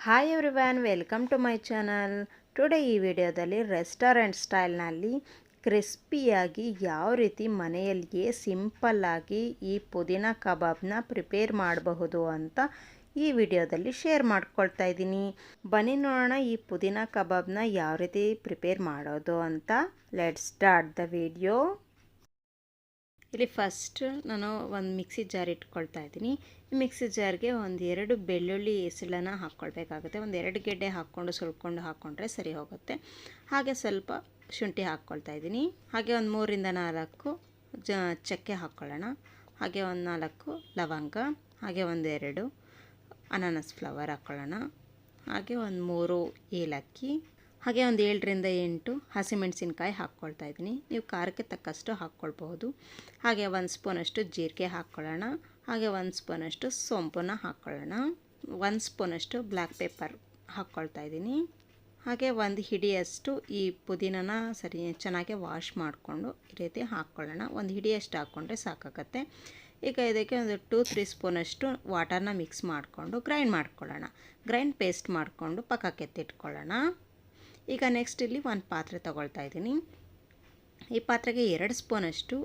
Hi everyone welcome to my channel today ಈ ವಿಡಿಯೋದಲ್ಲಿ restaurant ಸ್ಟೈಲ್ನಲ್ಲಿ ಕ್ರಿಸ್ಪಿಯಾಗಿ ಯಾವ ರೀತಿ ಮನೆಯಲ್ಲಿಯೇ ಸಿಂಪಲ್ಲಾಗಿ ಈ ಪುದೀನ ಕಬಾಬ್ನ ಪ್ರಿಪೇರ್ ಮಾಡಬಹುದು ಅಂತ ಈ ವಿಡಿಯೋದಲ್ಲಿ ಶೇರ್ ಮಾಡ್ಕೊಳ್ತಾ ಇದ್ದೀನಿ. ಬನ್ನಿ ನೋಡೋಣ ಈ ಪುದೀನ ಕಬಾಬ್ನ ಯಾವ ರೀತಿ ಪ್ರಿಪೇರ್ ಮಾಡೋದು ಅಂತ. ಲೆಟ್ ಸ್ಟಾರ್ಟ್ ದ ವಿಡಿಯೋ ಇಲ್ಲಿ ಫಸ್ಟ್ ನಾನು ಒಂದು ಮಿಕ್ಸಿ ಜಾರ್ ಇಟ್ಕೊಳ್ತಾ ಇದ್ದೀನಿ. ಈ ಮಿಕ್ಸಿ ಜಾರ್ಗೆ ಒಂದು ಎರಡು ಬೆಳ್ಳುಳ್ಳಿ ಎಸಳನ್ನು ಹಾಕ್ಕೊಳ್ಬೇಕಾಗುತ್ತೆ ಒಂದು ಎರಡು ಗೆಡ್ಡೆ ಹಾಕ್ಕೊಂಡು ಸುಲ್ಕೊಂಡು ಹಾಕ್ಕೊಂಡ್ರೆ ಸರಿ ಹೋಗುತ್ತೆ. ಹಾಗೆ ಸ್ವಲ್ಪ ಶುಂಠಿ ಹಾಕ್ಕೊಳ್ತಾ ಇದ್ದೀನಿ. ಹಾಗೆ ಒಂದು ಮೂರಿಂದ ನಾಲ್ಕು ಜ, ಚಕ್ಕೆ ಹಾಕ್ಕೊಳ್ಳೋಣ ಹಾಗೆ ಒಂದು ನಾಲ್ಕು ಲವಂಗ. ಹಾಗೆ ಒಂದೆರಡು ಅನಾನಸ್ ಫ್ಲವರ್ ಹಾಕ್ಕೊಳ್ಳೋಣ ಹಾಗೆ ಒಂದು ಮೂರು ಏಲಕ್ಕಿ. ಹಾಗೆ ಒಂದು ಏಳರಿಂದ ಎಂಟು ಹಸಿಮೆಣಸಿನ್ಕಾಯಿ ಹಾಕ್ಕೊಳ್ತಾ ಇದ್ದೀನಿ. ನೀವು ಖಾರಕ್ಕೆ ತಕ್ಕಷ್ಟು ಹಾಕ್ಕೊಳ್ಬಹುದು. ಹಾಗೆ ಒಂದು ಸ್ಪೂನಷ್ಟು ಜೀರಿಗೆ ಹಾಕ್ಕೊಳ್ಳೋಣ. ಹಾಗೆ ಒಂದು ಸ್ಪೂನಷ್ಟು ಸೊಂಪನ್ನು ಹಾಕ್ಕೊಳ್ಳೋಣ. ಒಂದು ಸ್ಪೂನಷ್ಟು ಬ್ಲ್ಯಾಕ್ ಪೇಪರ್ ಹಾಕ್ಕೊಳ್ತಾ ಇದ್ದೀನಿ. ಹಾಗೆ ಒಂದು ಹಿಡಿಯಷ್ಟು ಈ ಪುದೀನನ ಸರಿ ಚೆನ್ನಾಗಿ ವಾಶ್ ಮಾಡಿಕೊಂಡು ಈ ರೀತಿ ಹಾಕ್ಕೊಳ್ಳೋಣ. ಒಂದು ಹಿಡಿಯಷ್ಟು ಹಾಕ್ಕೊಂಡ್ರೆ ಸಾಕಾಗತ್ತೆ. ಈಗ ಇದಕ್ಕೆ ಒಂದು ಟೂ ತ್ರೀ ಸ್ಪೂನಷ್ಟು ವಾಟರ್ನ ಮಿಕ್ಸ್ ಮಾಡಿಕೊಂಡು ಗ್ರೈಂಡ್ ಮಾಡ್ಕೊಳ್ಳೋಣ. ಗ್ರೈಂಡ್ ಪೇಸ್ಟ್ ಮಾಡಿಕೊಂಡು ಪಕ್ಕಕ್ಕೆ ಎತ್ತಿಟ್ಕೊಳ್ಳೋಣ. ಈಗ ನೆಕ್ಸ್ಟ್ ಇಲ್ಲಿ ಒಂದು ಪಾತ್ರೆ ತಗೊಳ್ತಾ ಇದ್ದೀನಿ. ಈ ಪಾತ್ರೆಗೆ ಎರಡು ಸ್ಪೂನಷ್ಟು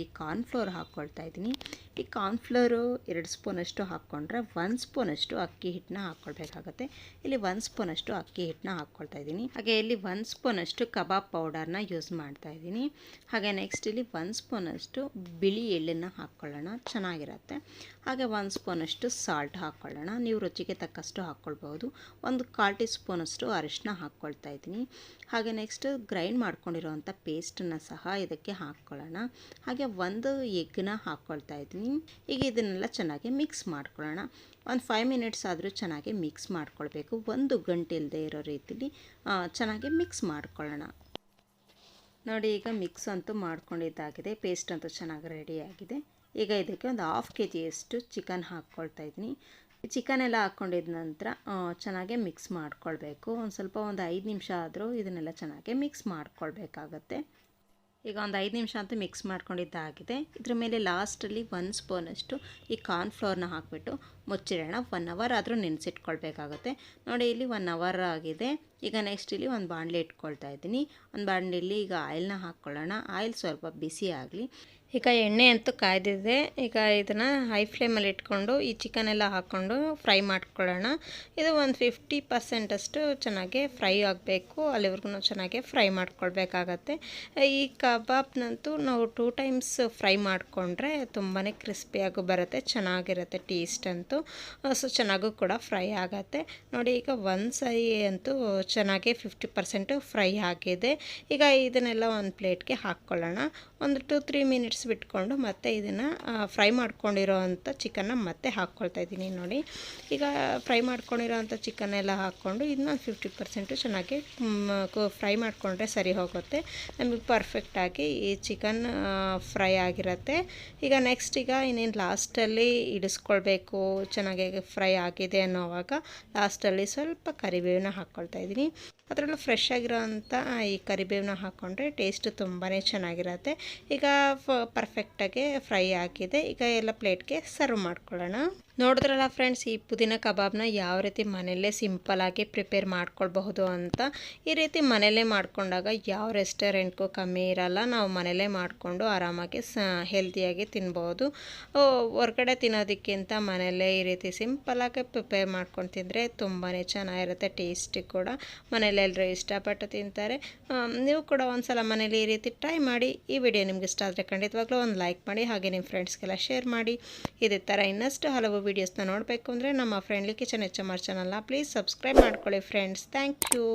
ಈ ಕಾರ್ನ್ಫ್ಲೋರ್ ಹಾಕ್ಕೊಳ್ತಾ ಇದ್ದೀನಿ. ಈ ಕಾರ್ನ್ಫ್ಲೋರು ಎರಡು ಸ್ಪೂನಷ್ಟು ಹಾಕ್ಕೊಂಡ್ರೆ ಒಂದು ಸ್ಪೂನಷ್ಟು ಅಕ್ಕಿ ಹಿಟ್ಟನ್ನ ಹಾಕ್ಕೊಳ್ಬೇಕಾಗತ್ತೆ. ಇಲ್ಲಿ ಒಂದು ಸ್ಪೂನಷ್ಟು ಅಕ್ಕಿ ಹಿಟ್ಟನ್ನ ಹಾಕ್ಕೊಳ್ತಾ ಇದ್ದೀನಿ. ಹಾಗೆ ಇಲ್ಲಿ ಒಂದು ಸ್ಪೂನಷ್ಟು ಕಬಾಬ್ ಪೌಡರ್ನ ಯೂಸ್ ಮಾಡ್ತಾ ಇದ್ದೀನಿ. ಹಾಗೆ ನೆಕ್ಸ್ಟ್ ಇಲ್ಲಿ ಒಂದು ಸ್ಪೂನಷ್ಟು ಬಿಳಿ ಎಳ್ಳನ್ನು ಹಾಕ್ಕೊಳ್ಳೋಣ, ಚೆನ್ನಾಗಿರುತ್ತೆ. ಹಾಗೆ ಒಂದು ಸ್ಪೂನಷ್ಟು ಸಾಲ್ಟ್ ಹಾಕ್ಕೊಳ್ಳೋಣ, ನೀವು ರುಚಿಗೆ ತಕ್ಕಷ್ಟು ಹಾಕ್ಕೊಳ್ಬೋದು. ಒಂದು ಕಾಲು ಟೀ ಸ್ಪೂನಷ್ಟು ಅರಿಶಿನ ಹಾಕ್ಕೊಳ್ತಾ ಇದ್ದೀನಿ. ಹಾಗೆ ನೆಕ್ಸ್ಟ್ ಗ್ರೈಂಡ್ ಮಾಡ್ಕೊಂಡಿರೋವಂಥ ಪೇಸ್ಟನ್ನು ಸಹ ಇದಕ್ಕೆ ಹಾಕ್ಕೊಳ್ಳೋಣ ಹಾಗೆ ಒಂದು ಎಗ್ನ ಹಾಕ್ಕೊಳ್ತಾ ಇದ್ದೀನಿ. ಈಗ ಇದನ್ನೆಲ್ಲ ಚೆನ್ನಾಗಿ ಮಿಕ್ಸ್ ಮಾಡ್ಕೊಳ್ಳೋಣ. ಒಂದು ಫೈವ್ ಮಿನಿಟ್ಸ್ ಆದರೂ ಚೆನ್ನಾಗಿ ಮಿಕ್ಸ್ ಮಾಡ್ಕೊಳ್ಬೇಕು. ಒಂದು ಗಂಟೆ ಇಲ್ಲದೆ ಇರೋ ರೀತಿಲಿ ಚೆನ್ನಾಗಿ ಮಿಕ್ಸ್ ಮಾಡ್ಕೊಳ್ಳೋಣ. ನೋಡಿ, ಈಗ ಮಿಕ್ಸ್ ಅಂತೂ ಮಾಡ್ಕೊಂಡಿದ್ದಾಗಿದೆ. ಪೇಸ್ಟ್ ಅಂತೂ ಚೆನ್ನಾಗಿ ರೆಡಿಯಾಗಿದೆ ಈಗ ಇದಕ್ಕೆ ಒಂದು ಹಾಫ್ ಕೆ ಜಿಯಷ್ಟು ಚಿಕನ್ ಹಾಕ್ಕೊಳ್ತಾ ಇದ್ದೀನಿ. ಚಿಕನ್ ಎಲ್ಲ ಹಾಕ್ಕೊಂಡಿದ ನಂತರ ಚೆನ್ನಾಗೆ ಮಿಕ್ಸ್ ಮಾಡ್ಕೊಳ್ಬೇಕು. ಒಂದು ಸ್ವಲ್ಪ ಒಂದು ಐದು ನಿಮಿಷ ಆದರೂ ಇದನ್ನೆಲ್ಲ ಚೆನ್ನಾಗಿ ಮಿಕ್ಸ್ ಮಾಡ್ಕೊಳ್ಬೇಕಾಗತ್ತೆ. ಈಗ ಒಂದು ಐದು ನಿಮಿಷ ಅಂತೂ ಮಿಕ್ಸ್ ಮಾಡ್ಕೊಂಡಿದ್ದಾಗಿದೆ. ಇದ್ರ ಮೇಲೆ ಲಾಸ್ಟಲ್ಲಿ ಒಂದು ಸ್ಪೂನಷ್ಟು ಈ ಕಾರ್ನ್ ಕಾರ್ನ್ಫ್ಲೋರ್ನ ಹಾಕಿಬಿಟ್ಟು ಮುಚ್ಚಿಡೋಣ. ಒನ್ ಅವರ್ ಆದರೂ ನೆನೆಸಿಟ್ಕೊಳ್ಬೇಕಾಗುತ್ತೆ. ನೋಡಿ, ಇಲ್ಲಿ ಒನ್ ಅವರ್ ಆಗಿದೆ. ಈಗ ನೆಕ್ಸ್ಟ್ ಇಲ್ಲಿ ಒಂದು ಬಾಣಲೆ ಇಟ್ಕೊಳ್ತಾ ಇದ್ದೀನಿ. ಒಂದು ಬಾಣಲೆಯಲ್ಲಿ ಈಗ ಆಯಿಲ್ನ ಹಾಕ್ಕೊಳ್ಳೋಣ ಆಯಿಲ್ ಸ್ವಲ್ಪ ಬಿಸಿ ಆಗಲಿ. ಈಗ ಎಣ್ಣೆ ಅಂತೂ ಕಾಯ್ದಿದೆ. ಈಗ ಇದನ್ನು ಹೈ ಫ್ಲೇಮಲ್ಲಿ ಇಟ್ಕೊಂಡು ಈ ಚಿಕನ್ ಎಲ್ಲ ಹಾಕ್ಕೊಂಡು ಫ್ರೈ ಮಾಡ್ಕೊಳ್ಳೋಣ. ಇದು ಒಂದು ಫಿಫ್ಟಿ ಪರ್ಸೆಂಟಷ್ಟು ಚೆನ್ನಾಗಿ ಫ್ರೈ ಆಗಬೇಕು. ಅಲ್ಲಿವರೆಗೂ ಚೆನ್ನಾಗಿ ಫ್ರೈ ಮಾಡ್ಕೊಳ್ಬೇಕಾಗತ್ತೆ. ಈ ಕಬಾಬ್ನಂತೂ ನಾವು ಟೂ ಟೈಮ್ಸ್ ಫ್ರೈ ಮಾಡಿಕೊಂಡ್ರೆ ತುಂಬಾ ಕ್ರಿಸ್ಪಿಯಾಗೂ ಬರುತ್ತೆ, ಚೆನ್ನಾಗಿರುತ್ತೆ ಟೇಸ್ಟ್ ಅಂತೂ. ಸೊ, ಚೆನ್ನಾಗೂ ಕೂಡ ಫ್ರೈ ಆಗುತ್ತೆ. ನೋಡಿ, ಈಗ ಒಂದು ಸೈ ಅಂತೂ ಚೆನ್ನಾಗಿ ಫಿಫ್ಟಿ ಪರ್ಸೆಂಟು ಫ್ರೈ ಆಗಿದೆ. ಈಗ ಇದನ್ನೆಲ್ಲ ಒಂದು ಪ್ಲೇಟ್ಗೆ ಹಾಕ್ಕೊಳ್ಳೋಣ. ಒಂದು ಟು ತ್ರೀ ಮಿನಿಟ್ಸ್ ಬಿಟ್ಕೊಂಡು ಮತ್ತೆ ಇದನ್ನು ಫ್ರೈ ಮಾಡ್ಕೊಂಡಿರೋ ಅಂಥ ಚಿಕನ್ನ ಮತ್ತೆ ಹಾಕ್ಕೊಳ್ತಾ ಇದ್ದೀನಿ ನೋಡಿ. ಈಗ ಫ್ರೈ ಮಾಡ್ಕೊಂಡಿರೋ ಅಂಥ ಎಲ್ಲ ಹಾಕ್ಕೊಂಡು ಇದನ್ನ ಫಿಫ್ಟಿ ಪರ್ಸೆಂಟು ಚೆನ್ನಾಗಿ ಫ್ರೈ ಮಾಡಿಕೊಂಡ್ರೆ ಸರಿ ಹೋಗುತ್ತೆ. ನಮಗೆ ಪರ್ಫೆಕ್ಟಾಗಿ ಈ ಚಿಕನ್ ಫ್ರೈ ಆಗಿರುತ್ತೆ. ಈಗ ನೆಕ್ಸ್ಟ್ ಈಗ ಇನ್ನೇನು ಲಾಸ್ಟಲ್ಲಿ ಇಡಿಸ್ಕೊಳ್ಬೇಕು, ಚೆನ್ನಾಗಿ ಫ್ರೈ ಆಗಿದೆ ಅನ್ನೋವಾಗ ಲಾಸ್ಟಲ್ಲಿ ಸ್ವಲ್ಪ ಕರಿಬೇವನ್ನ ಹಾಕ್ಕೊಳ್ತಾ ಇದ್ದೀನಿ. gérer. ಅದರಲ್ಲೂ ಫ್ರೆಶ್ ಆಗಿರೋ ಅಂಥ ಈ ಕರಿಬೇವನ್ನ ಹಾಕ್ಕೊಂಡ್ರೆ ಟೇಸ್ಟ್ ತುಂಬಾ ಚೆನ್ನಾಗಿರುತ್ತೆ. ಈಗ ಪರ್ಫೆಕ್ಟಾಗಿ ಫ್ರೈ ಆಗಿದೆ ಈಗ ಎಲ್ಲ ಪ್ಲೇಟ್ಗೆ ಸರ್ವ್ ಮಾಡ್ಕೊಳ್ಳೋಣ. ನೋಡಿದ್ರಲ್ಲ ಫ್ರೆಂಡ್ಸ್ ಈ ಪುದೀನ ಕಬಾಬ್ನ ಯಾವ ರೀತಿ ಮನೆಯಲ್ಲೇ ಸಿಂಪಲಾಗಿ ಪ್ರಿಪೇರ್ ಮಾಡ್ಕೊಳ್ಬಹುದು ಅಂತ? ಈ ರೀತಿ ಮನೆಯಲ್ಲೇ ಮಾಡ್ಕೊಂಡಾಗ ಯಾವ ರೆಸ್ಟೋರೆಂಟ್ಗೂ ಕಮ್ಮಿ ಇರಲ್ಲ. ನಾವು ಮನೆಯಲ್ಲೇ ಮಾಡಿಕೊಂಡು ಆರಾಮಾಗಿ ಸ ಹೆಲ್ತಿಯಾಗಿ ತಿನ್ಬೋದು. ಹೊರಗಡೆ ತಿನ್ನೋದಕ್ಕಿಂತ ಮನೆಯಲ್ಲೇ ಈ ರೀತಿ ಸಿಂಪಲಾಗಿ ಪ್ರಿಪೇರ್ ಮಾಡ್ಕೊಂಡು ತಿಂದರೆ ತುಂಬಾ ಚೆನ್ನಾಗಿರುತ್ತೆ ಟೇಸ್ಟಿ ಕೂಡ. ಮನೇಲಿ ಎಲ್ಲರೂ ಇಷ್ಟಪಟ್ಟು ತಿಂತಾರೆ. ನೀವು ಕೂಡ ಒಂದು ಸಲ ಮನೇಲಿ ಈ ರೀತಿ ಟ್ರೈ ಮಾಡಿ ಈ ವಿಡಿಯೋ ನಿಮ್ಗೆ ಇಷ್ಟ ಆದರೆ ಖಂಡಿತವಾಗ್ಲೂ ಒಂದು ಲೈಕ್ ಮಾಡಿ, ಹಾಗೆ ನಿಮ್ಮ ಫ್ರೆಂಡ್ಸ್ಗೆಲ್ಲ ಶೇರ್ ಮಾಡಿ. ಇದೇ ಥರ ಇನ್ನಷ್ಟು ಹಲವು ವೀಡಿಯೋಸ್ನ ನೋಡಬೇಕು ಅಂದರೆ ನಮ್ಮ friendly kitchen H M R ಚಾನಲ್ನ ಪ್ಲೀಸ್ ಸಬ್ಸ್ಕ್ರೈಬ್ ಮಾಡ್ಕೊಳ್ಳಿ ಫ್ರೆಂಡ್ಸ್ ಥ್ಯಾಂಕ್ ಯು